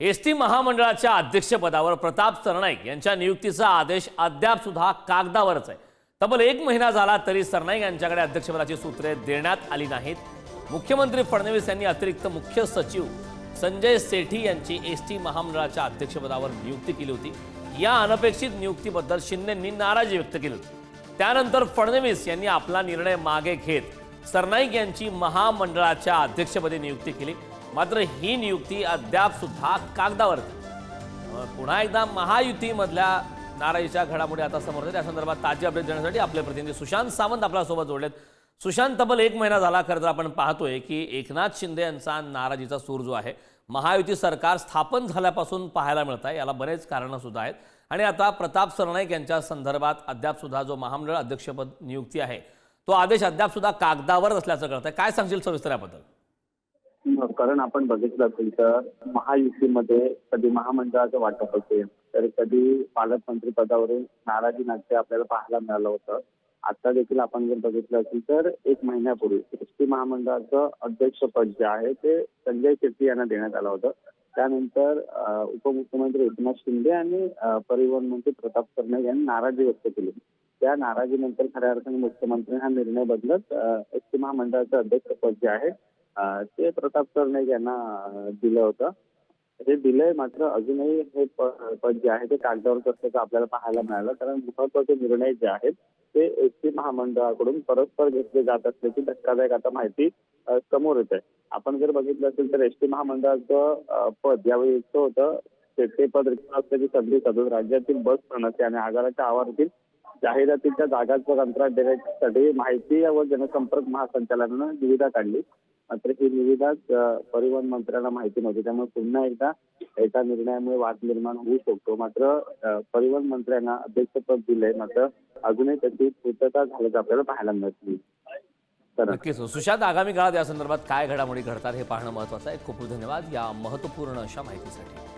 S T महामंडळाच्या अध्यक्षपदावर प्रताप सरनाईक यांच्या नियुक्तीचा आदेश अद्याप सुद्धा कागदावरच आहे. तब्बल एक महिना झाला तरी सरनाईक यांच्याकडे अध्यक्षपदाची सूत्रे देण्यात आली नाहीत. मुख्यमंत्री फडणवीस यांनी अतिरिक्त मुख्य सचिव संजय सेठी यांची एस टी महामंडळाच्या अध्यक्षपदावर नियुक्ती केली होती. या अनपेक्षित नियुक्तीबद्दल शिंदेंनी नाराजी व्यक्त केली होती. त्यानंतर फडणवीस यांनी आपला निर्णय मागे घेत सरनाईक यांची महामंडळाच्या अध्यक्षपदी नियुक्ती केली. मात्र ही नियुक्ती अद्याप सुद्धा कागदावर पुन्हा एकदा महायुतीमधल्या नाराजीच्या घडामोडी आता समोर त्या संदर्भात ताजी अपडेट देण्यासाठी आपले प्रतिनिधी सुशांत सावंत आपल्यासोबत जोडलेत. सुशांत तब्बल एक महिना झाला खरं तर आपण पाहतोय की एकनाथ शिंदे यांचा नाराजीचा सूर जो आहे महायुती सरकार स्थापन झाल्यापासून पाहायला मिळत आहे. याला बरेच कारणं सुद्धा आहेत. आणि आता प्रताप सरनाईक यांच्या संदर्भात अद्याप सुद्धा जो महामंडळ अध्यक्षपद नियुक्ती आहे तो आदेश अद्याप सुद्धा कागदावर असल्याचं कळत आहे काय सांगशील सविस्तर याबद्दल? कारण आपण बघितलं असेल तर महायुतीमध्ये कधी महामंडळाचं वाटप असेल तर कधी पालकमंत्री पदावरून नाराजी नाट्य आपल्याला पाहायला मिळालं होतं. आता देखील आपण जर बघितलं असेल तर एक महिन्यापूर्वी एस टी महामंडळाचं अध्यक्षपद जे आहे ते संजय शेट्टी यांना देण्यात आलं होतं. त्यानंतर उपमुख्यमंत्री एकनाथ शिंदे आणि परिवहन मंत्री प्रताप सरनाईक यांनी नाराजी व्यक्त केली. त्या नाराजीनंतर खऱ्या अर्थाने मुख्यमंत्री हा निर्णय बदलत एस टी महामंडळाचं अध्यक्षपद जे आहे ते प्रताप सरने यांना दिलं होतं. हे दिलंय मात्र अजूनही हे पद जे आहे ते कागदावरच असल्याचं आपल्याला पाहायला मिळालं कारण महत्त्वाचे निर्णय जे आहेत ते एस टी महामंडळाकडून परस्पर घेतले जात असल्याची धक्कादायक आता माहिती समोर येत. आहे आपण जर बघितलं असेल तर एस टी महामंडळाचं पद यावेळी इतकं होतं ते ते पद रिक्त असल्याची संधी साधून राज्यातील बस प्रणाली आणि आगाराच्या आवारातील जाहिरातीच्या जागांचं कंत्राट देण्यासाठी माहिती व जनसंपर्क महासंचालनानं निविदा काढली. मात्र ही निविदा परिवहन मंत्र्यांना माहिती नव्हती. त्यामुळे पुन्हा एकदा एका निर्णयामुळे वाद निर्माण होऊ शकतो. मात्र परिवहन मंत्र्यांना अध्यक्षपद दिले मात्र अजूनही त्याची पूर्तता झाल्याचं आपल्याला पाहायला मिळत नाही तर नक्कीच. सुशांत आगामी काळात या संदर्भात काय घडामोडी घडतात हे पाहणं महत्वाचं आहे. खूप खूप धन्यवाद या महत्त्वपूर्ण अशा माहितीसाठी.